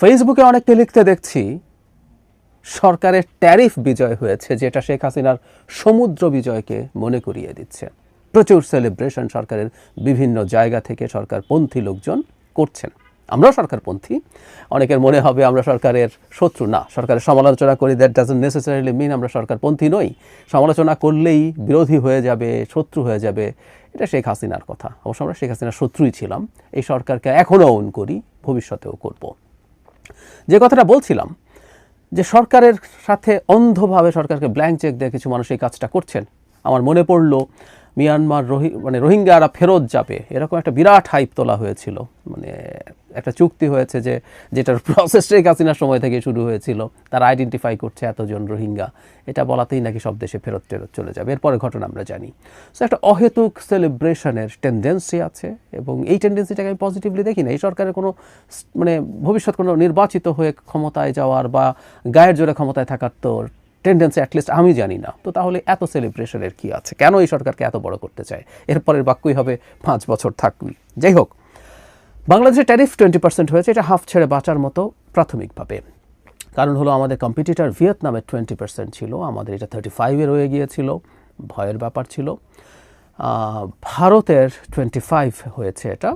ফেসবুকে অনেককে লিখতে দেখছি, সরকারের ট্যারিফ বিজয় হয়েছে, যেটা শেখ হাসিনার সমুদ্র বিজয়কে মনে করিয়ে দিচ্ছে। প্রচুর সেলিব্রেশন সরকারের বিভিন্ন জায়গা থেকে সরকারপন্থী লোকজন করছেন। আমরাও সরকারপন্থী। অনেকের মনে হবে আমরা সরকারের শত্রু। না, সরকারের সমালোচনা করি দ্যাট ডাজন্ট নেসেসারিলি মিন আমরা সরকারপন্থী নই। সমালোচনা করলেই বিরোধী হয়ে যাবে, শত্রু হয়ে যাবে, এটা শেখ হাসিনার কথা। অবশ্য আমরা শেখ হাসিনার শত্রুই ছিলাম। এই সরকারকে এখনও ওন করি, ভবিষ্যতেও করব। যে কথাটা বলছিলাম, যে সরকারের সাথে অন্ধভাবে সরকারকে ব্ল্যাঙ্ক চেক দিয়ে কিছু মানুষ এই কাজটা করছেন। আমার মনে পড়ল, মিয়ানমার রোহি মানে রোহিঙ্গারা ফেরত যাবে। এরকম একটা বিরাট হাইপ তোলা হয়েছিল। মানে একটা চুক্তি হয়েছে যে, যেটার প্রসেস শেখ হাসিনার সময় থেকে শুরু হয়েছিল, তারা আইডেন্টিফাই করছে এতজন রোহিঙ্গা। এটা বলাতেই নাকি সব দেশে ফেরত টেরত চলে যাবে। এরপরে ঘটনা আমরা জানি। সো একটা অহেতুক সেলিব্রেশনের টেন্ডেন্সি আছে এবং এই টেন্ডেন্সিটাকে আমি পজিটিভলি দেখি না। এই সরকারের কোনো মানে ভবিষ্যৎ কোনো নির্বাচিত হয়ে ক্ষমতায় যাওয়ার বা গায়ের জোরে ক্ষমতায় থাকার তো টেন্ডেন্সি অ্যাটলিস্ট আমি জানি না। তো তাহলে এত সেলিব্রেশনের কি আছে? কেন এই সরকারকে এত বড় করতে চায়? এরপরের বাক্যই হবে পাঁচ বছর থাকবি যাই হোক বাংলাদেশের ট্যারিফ টোয়েন্টি পার্সেন্ট হয়েছে, এটা হাফ ছেড়ে বাঁচার মতো প্রাথমিকভাবে। কারণ হলো আমাদের কম্পিটিটার ভিয়েতনামের টোয়েন্টি পার্সেন্ট ছিল, আমাদের এটা থার্টি ফাইভে রয়ে গিয়েছিল, ভয়ের ব্যাপার ছিল। ভারতের টোয়েন্টি ফাইভ হয়েছে এটা।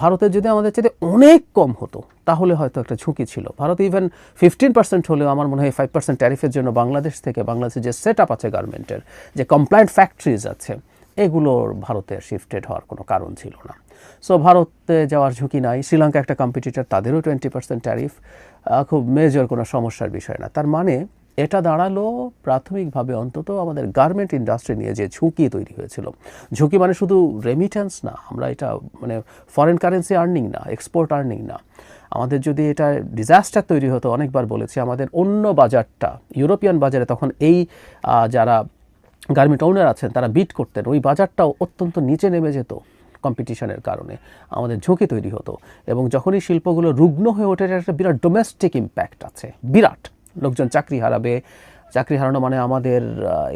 ভারতের যদি আমাদের চেয়ে অনেক কম হতো, তাহলে হয়তো একটা ঝুঁকি ছিল। ভারত ইভেন ফিফটিন পার্সেন্ট হলেও আমার মনে হয় ফাইভ পার্সেন্ট ট্যারিফের জন্য বাংলাদেশ থেকে বাংলাদেশের যে সেট আপ আছে গার্মেন্টের যে কমপ্লায়েন্ট ফ্যাক্টরিজ আছে, এগুলোর ভারতে শিফটেড হওয়ার কোনো কারণ ছিল না। সো ভারতে যাওয়ার ঝুঁকি নাই। শ্রীলঙ্কা একটা কম্পিটিটর তাদেরও টোয়েন্টি পার্সেন্ট ট্যারিফ খুব মেজর কোনো সমস্যার বিষয় না। তার মানে এটা দাঁড়াল প্রাথমিকভাবে অন্তত আমাদের গার্মেন্ট ইন্ডাস্ট্রি নিয়ে যে ঝুঁকি তৈরি হয়েছিল। ঝুঁকি মানে শুধু রেমিটেন্স না, আমরা এটা মানে ফরেন কারেন্সি আর্নিং না এক্সপোর্ট আর্নিং না। আমাদের যদি এটা ডিজাস্টার তৈরি হতো, অনেকবার বলেছি, আমাদের অন্য বাজারটা, ইউরোপিয়ান বাজারে তখন এই যারা গার্মেন্ট ওনার আছেন, তারা বিট করতেন। ওই বাজারটাও অত্যন্ত নিচে নেমে যেত। কম্পিটিশনের কারণে আমাদের ঝুঁকি তৈরি হতো এবং যখনই শিল্পগুলো রুগ্ন হয়ে ওঠে, একটা বিরাট ডোমেস্টিক ইম্প্যাক্ট আছে, বিরাট। লোকজন চাকরি হারাবে, চাকরি হারানো মানে আমাদের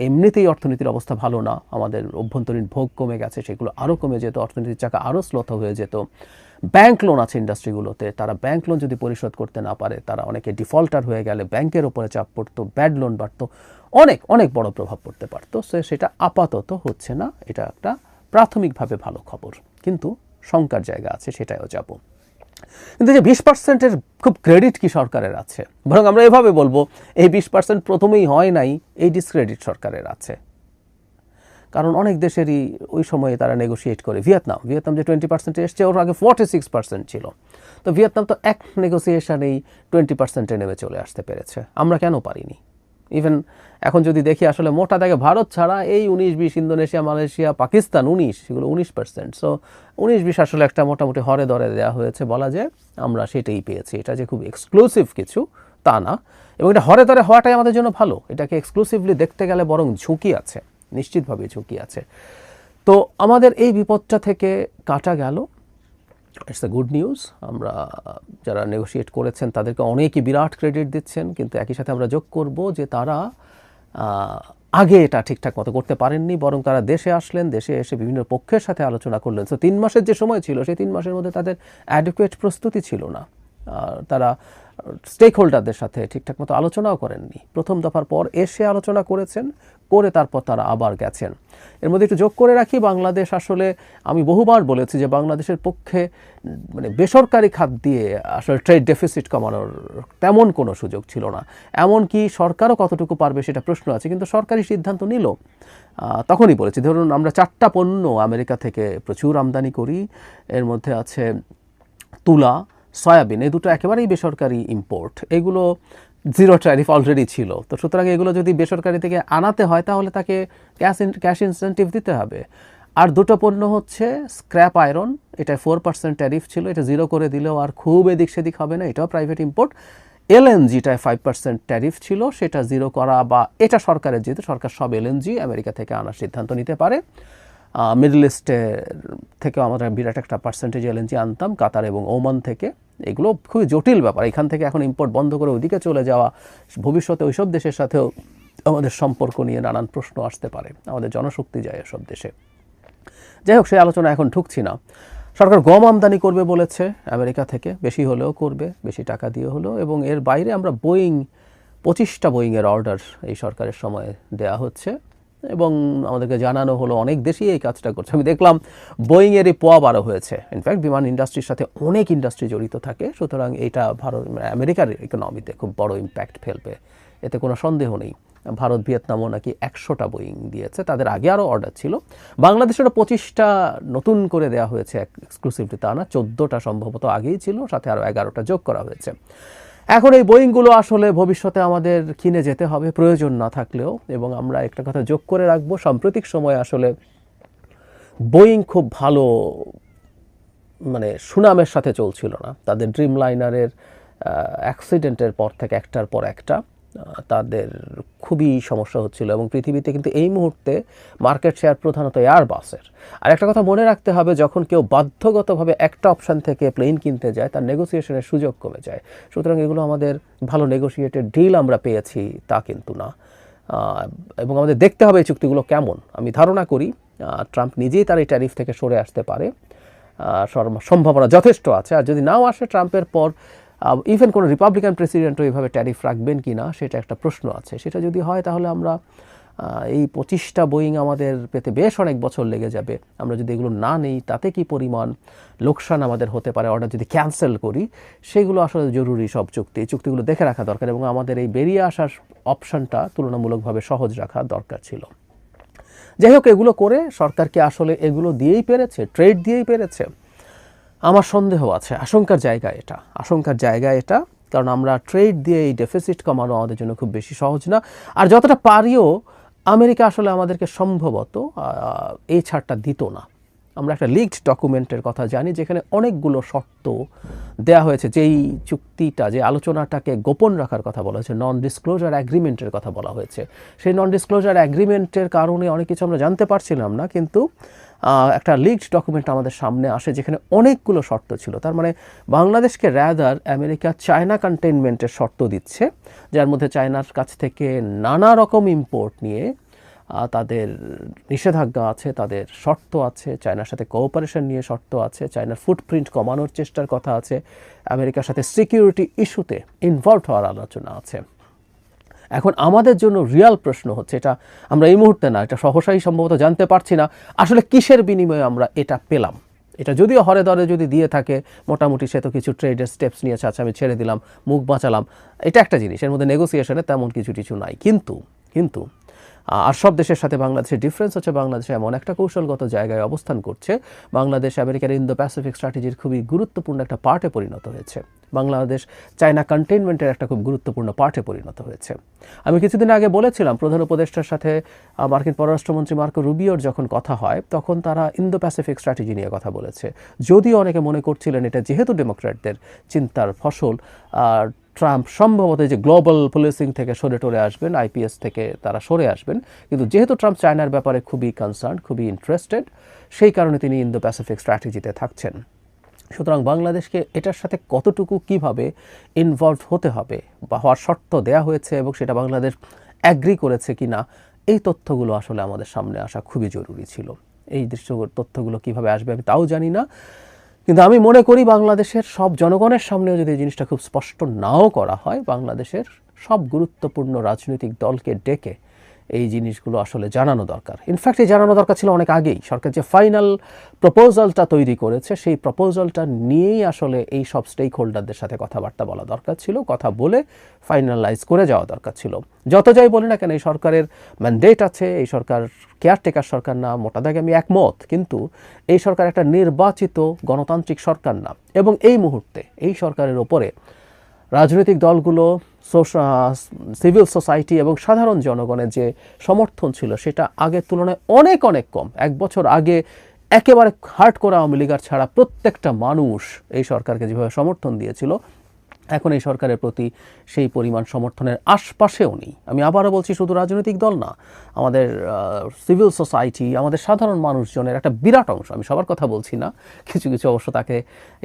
এমনিতেই অর্থনীতির অবস্থা ভালো না, আমাদের অভ্যন্তরীণ ভোগ কমে গেছে, সেগুলো আরও কমে যেত, অর্থনীতির চাকা আরও স্লোথ হয়ে যেত। ব্যাংক লোন আছে ইন্ডাস্ট্রিগুলোতে তারা ব্যাংক লোন যদি পরিশোধ করতে না পারে, তারা অনেকে ডিফল্টার হয়ে গেলে ব্যাংকের ওপরে চাপ পড়তো ব্যাড লোন বাড়তো, অনেক অনেক বড় প্রভাব পড়তে পারতো। সে, সেটা আপাতত হচ্ছে না, এটা একটা প্রাথমিকভাবে ভালো খবর, কিন্তু শঙ্কার জায়গা আছে সেটাও যাব। কিন্তু যে বিশ পার্সেন্টের খুব ক্রেডিট কি সরকারের আছে? বরং আমরা এভাবে বলব, এই বিশ পার্সেন্ট প্রথমেই হয় নাই, এই ডিসক্রেডিট সরকারের আছে। কারণ অনেক দেশেরই ওই সময়ে তারা নেগোশিয়েট করে। ভিয়েতনাম ভিয়েতনাম যে টোয়েন্টি পার্সেন্টে এসছে, ওর আগে ফর্টি সিক্স পার্সেন্ট ছিল। তো ভিয়েতনাম তো এক নেগোসিয়েশনেই টোয়েন্টি পার্সেন্টে নেমে চলে আসতে পেরেছে। আমরা কেন পারিনি? ইভেন এখন যদি দেখি আসলে মোটা দাগে ভারত ছাড়া এই উনিশ বিশ ইন্দোনেশিয়া, মালয়েশিয়া, পাকিস্তান উনিশ সেগুলো উনিশ পার্সেন্ট সো উনিশ বিশ আসলে একটা মোটামুটি হরে দরে দেওয়া হয়েছে বলা যায়। আমরা সেটাই পেয়েছি। এটা যে খুব এক্সক্লুসিভ কিছু, তা না। এবং এটা হরে দরে হওয়াটাই আমাদের জন্য ভালো। এটাকে এক্সক্লুসিভলি দেখতে গেলে বরং ঝুঁকি আছে। নিশ্চিতভাবে ঝুঁকি আছে। তো আমাদের এই বিপদটা থেকে কাটা গেল। ইটস এ গুড নিউজ আমরা যারা নেগোশিয়েট করেছেন, তাদেরকে অনেকই বিরাট ক্রেডিট দিচ্ছেন, কিন্তু একই সাথে আমরা যোগ করব যে তারা আগে এটা ঠিকঠাক মতো করতে পারেননি, বরং তারা দেশে আসলেন, দেশে এসে বিভিন্ন পক্ষের সাথে আলোচনা করলেন। তো তিন মাসের যে সময় ছিল, সেই তিন মাসের মধ্যে তাদের অ্যাডুকুয়েট প্রস্তুতি ছিল না। তারা স্টেক হোল্ডারদের সাথে ঠিকঠাক মতো আলোচনাও করেননি। প্রথম দফার পর এসে আলোচনা করেছেন করে তারপর তারা আবার গেছেন। এর মধ্যে একটু যোগ করে রাখি, বাংলাদেশ আসলে, আমি বহুবার বলেছি যে বাংলাদেশের পক্ষে মানে বেসরকারি খাত দিয়ে আসলে ট্রেড ডেফিসিট কমানোর তেমন কোনো সুযোগ ছিল না। এমনকি সরকারও কতটুকু পারবে সেটা প্রশ্ন আছে, কিন্তু সরকারি সিদ্ধান্ত নিল। তখনই বলেছি, ধরুন আমরা চারটা পণ্য আমেরিকা থেকে প্রচুর আমদানি করি, এর মধ্যে আছে তুলা, সয়াবিন, এই দুটো একেবারেই বেসরকারি ইম্পোর্ট এগুলো জিরো ট্যারিফ অলরেডি ছিল। তো সুতরাং এগুলো যদি বেসরকারি থেকে আনাতে হয়, তাহলে তাকে ক্যাশ ক্যাশ ইনসেন্টিভ দিতে হবে। আর দুটো পণ্য হচ্ছে স্ক্র্যাপ আয়রন এটা ফোর পার্সেন্ট ট্যারিফ ছিল, এটা জিরো করে দিলেও আর খুব এদিক সেদিক হবে না, এটাও প্রাইভেট ইম্পোর্ট এলএনজিটায় ফাইভ পার্সেন্ট ট্যারিফ ছিল, সেটা জিরো করা বা এটা সরকারের, যেহেতু সরকার সব এলএনজি আমেরিকা থেকে আনার সিদ্ধান্ত নিতে পারে। মিডল ইস্টের থেকেও আমরা বিরাট একটা পার্সেন্টেজ এলএনজি আনতাম, কাতার এবং ওমান থেকে। এগুলো খুবই জটিল ব্যাপার। এখান থেকে এখন ইম্পোর্ট বন্ধ করে ওইদিকে চলে যাওয়া, ভবিষ্যতে ওইসব দেশের সাথেও আমাদের সম্পর্ক নিয়ে নানান প্রশ্ন আসতে পারে। আমাদের জনশক্তি যায় এসব দেশে। যাই হোক, সেই আলোচনা এখন ঢুকছি না। সরকার গম আমদানি করবে বলেছে আমেরিকা থেকে। বেশি হলেও করবে, বেশি টাকা দিয়ে হলেও। এবং এর বাইরে আমরা বোয়িং পঁচিশটা বোয়িংয়ের অর্ডার এই সরকারের সময়ে দেয়া হচ্ছে। এবং আমাদেরকে জানানো হলো, অনেক দেশই এই কাজটা করছে। আমি দেখলাম, বোয়িংয়েরই পোয়া বারো হয়েছে। ইনফ্যাক্ট বিমান ইন্ডাস্ট্রির সাথে অনেক ইন্ডাস্ট্রি জড়িত থাকে, সুতরাং এটা ভারত, আমেরিকার ইকোনমিতে খুব বড় ইম্প্যাক্ট ফেলবে। এতে কোনো সন্দেহ নেই। ভারত ভিয়েতনামও নাকি একশোটা বোয়িং দিয়েছে। তাদের আগে আরও অর্ডার ছিল। বাংলাদেশেরও পঁচিশটা নতুন করে দেওয়া হয়েছে এক্সক্লুসিভলি তা না, চোদ্দোটা সম্ভবত আগেই ছিল, সাথে আরও এগারোটা যোগ করা হয়েছে। এখন এই বোয়িংগুলো আসলে ভবিষ্যতে আমাদের কিনে যেতে হবে, প্রয়োজন না থাকলেও। এবং আমরা একটা কথা যোগ করে রাখব, সাম্প্রতিক সময়ে আসলে বোয়িং খুব ভালো মানে সুনামের সাথে চলছিল না। তাদের ড্রিম লাইনারের অ্যাক্সিডেন্টের পর থেকে একটার পর একটা। তাদের খুবই সমস্যা হচ্ছিল এবং পৃথিবীতে কিন্তু এই মুহূর্তে মার্কেট শেয়ার প্রধানত এয়ার বাসের আর একটা কথা মনে রাখতে হবে, যখন কেউ বাধ্যগতভাবে একটা অপশান থেকে প্লেন কিনতে যায়, তার নেগোসিয়েশনের সুযোগ কমে যায়। সুতরাং এগুলো আমাদের ভালো নেগোসিয়েটেড ডিল আমরা পেয়েছি, তা কিন্তু না। এবং আমাদের দেখতে হবে এই চুক্তিগুলো কেমন। আমি ধারণা করি ট্রাম্প নিজেই তার এই ট্যারিফ থেকে সরে আসতে পারে। সম্ভাবনা যথেষ্ট আছে। আর যদি নাও আসে ট্রাম্পের পর ইভেন কোনো রিপাবলিকান প্রেসিডেন্টও এভাবে ট্যারিফ রাখবেন কি না, সেটা একটা প্রশ্ন আছে। সেটা যদি হয়, তাহলে আমরা এই পঁচিশটা বোয়িং আমাদের পেতে বেশ অনেক বছর লেগে যাবে। আমরা যদি এগুলো না নেই, তাতে কি পরিমাণ লোকসান আমাদের হতে পারে? অর্ডার যদি ক্যান্সেল করি, সেগুলো আসলে জরুরি সব চুক্তি। এই চুক্তিগুলো দেখে রাখা দরকার এবং আমাদের এই বেরিয়ে আসার অপশানটা তুলনামূলকভাবে সহজ রাখা দরকার ছিল। যাই হোক, এগুলো করে সরকারকে আসলে এগুলো দিয়েই পেরেছে ট্রেড দিয়েই পেরেছে। আমার সন্দেহ আছে, আশঙ্কার জায়গা এটা, আশঙ্কার জায়গা এটা, কারণ আমরা ট্রেড দিয়ে এই ডেফিসিট কমানো আমাদের জন্য খুব বেশি সহজ না। আর যতটা পারিও, আমেরিকা আসলে আমাদেরকে সম্ভবত এই ছাড়টা দিত না। আমরা একটা লিগড ডকুমেন্টের কথা জানি, যেখানে অনেকগুলো শর্ত দেয়া হয়েছে, যেই চুক্তিটা, যে আলোচনাটাকে গোপন রাখার কথা বলা হয়েছে নন ডিসক্লোজার অ্যাগ্রিমেন্টের কথা বলা হয়েছে। সেই নন ডিসক্লোজার অ্যাগ্রিমেন্টের কারণে অনেক কিছু আমরা জানতে পারছিলাম না, কিন্তু একটা লিগড ডকুমেন্ট আমাদের সামনে আসে, যেখানে অনেকগুলো শর্ত ছিল। তার মানে বাংলাদেশকে র্যাদার আমেরিকা চায়না কন্টেনমেন্টের শর্ত দিচ্ছে, যার মধ্যে চায়নার কাছ থেকে নানা রকম ইম্পোর্ট নিয়ে তাদের নিষেধাজ্ঞা আছে, তাদের শর্ত আছে, চায়নার সাথে কোঅপারেশন নিয়ে শর্ত আছে, চায়নার ফুটপ্রিন্ট কমানোর চেষ্টার কথা আছে, আমেরিকার সাথে সিকিউরিটি ইস্যুতে ইনভলভ হওয়ার আলোচনা আছে। এখন আমাদের জন্য রিয়াল প্রশ্ন হচ্ছে, এটা আমরা এই মুহূর্তে না, এটা সহসাই সম্ভবত জানতে পারছি না, আসলে কিসের বিনিময়ে আমরা এটা পেলাম? এটা যদিও হরে দরে যদি দিয়ে থাকে, মোটামুটি সে তো কিছু ট্রেডের স্টেপস নিয়েছে আচ্ছা আমি ছেড়ে দিলাম, মুখ বাঁচালাম। এটা একটা জিনিস, এর মধ্যে নেগোসিয়েশনে তেমন কিছু কিছু নাই। কিন্তু কিন্তু আর সব দেশের সাথে বাংলাদেশের ডিফারেন্স হচ্ছে বাংলাদেশ এমন একটা কৌশলগত জায়গায় অবস্থান করছে। বাংলাদেশ, আমেরিকার ইন্দো প্যাসিফিক স্ট্র্যাটেজির খুবই গুরুত্বপূর্ণ একটা পার্টে পরিণত হয়েছে। বাংলাদেশ চায়না কন্টেনমেন্টের একটা খুব গুরুত্বপূর্ণ পার্টে পরিণত হয়েছে। আমি কিছুদিন আগে বলেছিলাম, প্রধান উপদেষ্টার সাথে মার্কিন পররাষ্ট্রমন্ত্রী মার্কো রুবিওর যখন কথা হয়, তখন তারা ইন্দো প্যাসিফিক স্ট্র্যাটেজি নিয়ে কথা বলেছে। যদিও অনেকে মনে করছিলেন এটা যেহেতু ডেমোক্র্যাটদের চিন্তার ফসল, আর ট্রাম্প সম্ভবত যে গ্লোবাল পুলিশিং থেকে সরে টরে আসবেন, আইপিএস থেকে তারা সরে আসবেন। কিন্তু যেহেতু ট্রাম্প চায়নার ব্যাপারে খুবই কনসার্ন খুবই ইন্টারেস্টেড সেই কারণে তিনি ইন্দো প্যাসিফিক স্ট্র্যাটেজিতে থাকছেন। সুতরাং বাংলাদেশকে এটার সাথে কতটুকু কীভাবে ইনভলভ হতে হবে বা হওয়ার শর্ত দেয়া হয়েছে এবং সেটা বাংলাদেশ অ্যাগ্রি করেছে কি না এই তথ্যগুলো আসলে আমাদের সামনে আসা খুবই জরুরি ছিল। এই দৃশ্য তথ্যগুলো কীভাবে আসবে আমি তাও জানি না। কিন্তু আমি মনে করি বাংলাদেশের সব জনগণের সামনেও যদি জিনিসটা খুব স্পষ্ট নাও করা হয়, বাংলাদেশের সব গুরুত্বপূর্ণ রাজনৈতিক দলকে ডেকে এই জিনিসগুলো আসলে জানানো দরকার। ইনফ্যাক্ট এই জানানো দরকার ছিল অনেক আগেই। সরকার যে ফাইনাল প্রপোজালটা তৈরি করেছে, সেই প্রপোজালটা নিয়েই আসলে এই সব স্টেক হোল্ডারদের সাথে কথাবার্তা বলা দরকার ছিল, কথা বলে ফাইনালাইজ করে যাওয়া দরকার ছিল। যত যাই বলি না কেন, এই সরকারের ম্যান্ডেট আছে, এই সরকার কেয়ারটেকার সরকার না, মোটা দাগে আমি একমত, কিন্তু এই সরকার একটা নির্বাচিত গণতান্ত্রিক সরকার না। এবং এই মুহূর্তে এই সরকারের ওপরে রাজনৈতিক দলগুলো সিভিল সোসাইটি এবং সাধারণ জনগণের যে সমর্থন ছিল সেটা আগের তুলনায় অনেক অনেক কম। এক বছর আগে একেবারে হার্ট করা আওয়ামী লীগার ছাড়া প্রত্যেকটা মানুষ এই সরকারকে যেভাবে সমর্থন দিয়েছিল এখন এই সরকারের প্রতি সেই পরিমাণ সমর্থনের আশপাশেও নেই। আমি আবারও বলছি, শুধু রাজনৈতিক দল না, আমাদের সিভিল সোসাইটি, আমাদের সাধারণ মানুষজনের একটা বিরাট অংশ, আমি সবার কথা বলছি না, কিছু কিছু অবশ্য তাকে,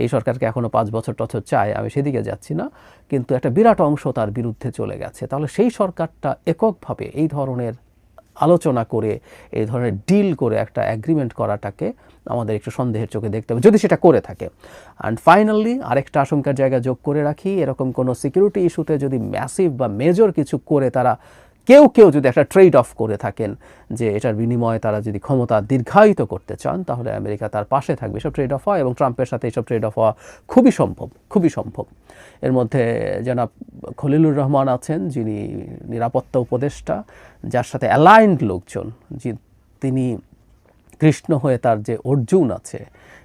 এই সরকারকে এখনও পাঁচ বছর টছর চায়, আমি সেদিকে যাচ্ছি না, কিন্তু একটা বিরাট অংশ তার বিরুদ্ধে চলে গেছে। তাহলে সেই সরকারটা এককভাবে এই ধরনের আলোচনা করে, এই ধরনের ডিল করে একটা অ্যাগ্রিমেন্ট করাটাকে আমাদের একটু সন্দেহের চোখে দেখতে হবে, যদি সেটা করে থাকে। অ্যান্ড ফাইনালি আরেকটা আশঙ্কার জায়গা যোগ করে রাখি, এরকম কোনো সিকিউরিটি ইস্যুতে যদি ম্যাসিভ বা মেজর কিছু করে তারা কেউ কেউ যদি একটা ট্রেড অফ করে থাকেন যে এটার বিনিময়ে তারা যদি ক্ষমতা দীর্ঘায়িত করতে চান, তাহলে আমেরিকা তার পাশে থাকবে। এসব ট্রেড অফ হয় এবং ট্রাম্পের সাথে এসব ট্রেড অফ হওয়া খুবই সম্ভব খুবই সম্ভব। এর মধ্যে জনাব খলিলুর রহমান আছেন, যিনি নিরাপত্তা উপদেষ্টা, যার সাথে অ্যালাইন্ড লোকজন যে তিনি কৃষ্ণ হয়ে তার যে অর্জুন আছে,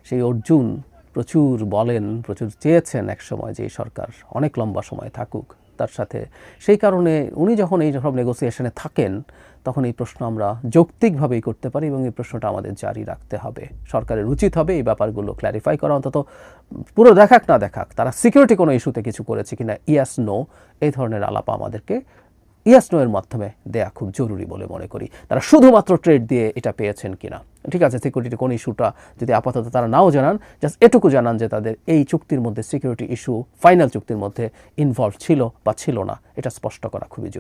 সেই অর্জুন প্রচুর বলেন, প্রচুর চেয়েছেন এক সময় যে সরকার অনেক লম্বা সময় থাকুক। তার সাথে। সেই কারণে উনি যখন এই সব নেগোসিয়েশনে থাকেন, তখন এই প্রশ্ন আমরা যৌক্তিকভাবেই করতে পারি এবং এই প্রশ্নটা আমাদের জারি রাখতে হবে। সরকারের উচিত হবে এই ব্যাপারগুলো ক্ল্যারিফাই করা। অন্তত পুরো দেখাক না দেখাক, তারা সিকিউরিটি কোনো ইস্যুতে কিছু করেছে কিনা ইয়াস নো এই ধরনের আলাপ আমাদেরকে ইয়াস নোয়ের মাধ্যমে দেয়া খুব জরুরি বলে মনে করি। তারা শুধুমাত্র ট্রেড দিয়ে এটা পেয়েছেন কিনা। ঠিক আছে সিকিউরিটির কোন ইস্যুটা যদি আপাতত তারা নাও জানান জাস্ট এটুকু জানান যে তাদের এই চুক্তির মধ্যে সিকিউরিটি ইস্যু ফাইনাল চুক্তির মধ্যে ইনভলভ ছিল বা ছিল না, এটা স্পষ্ট করা খুবই জরুরি।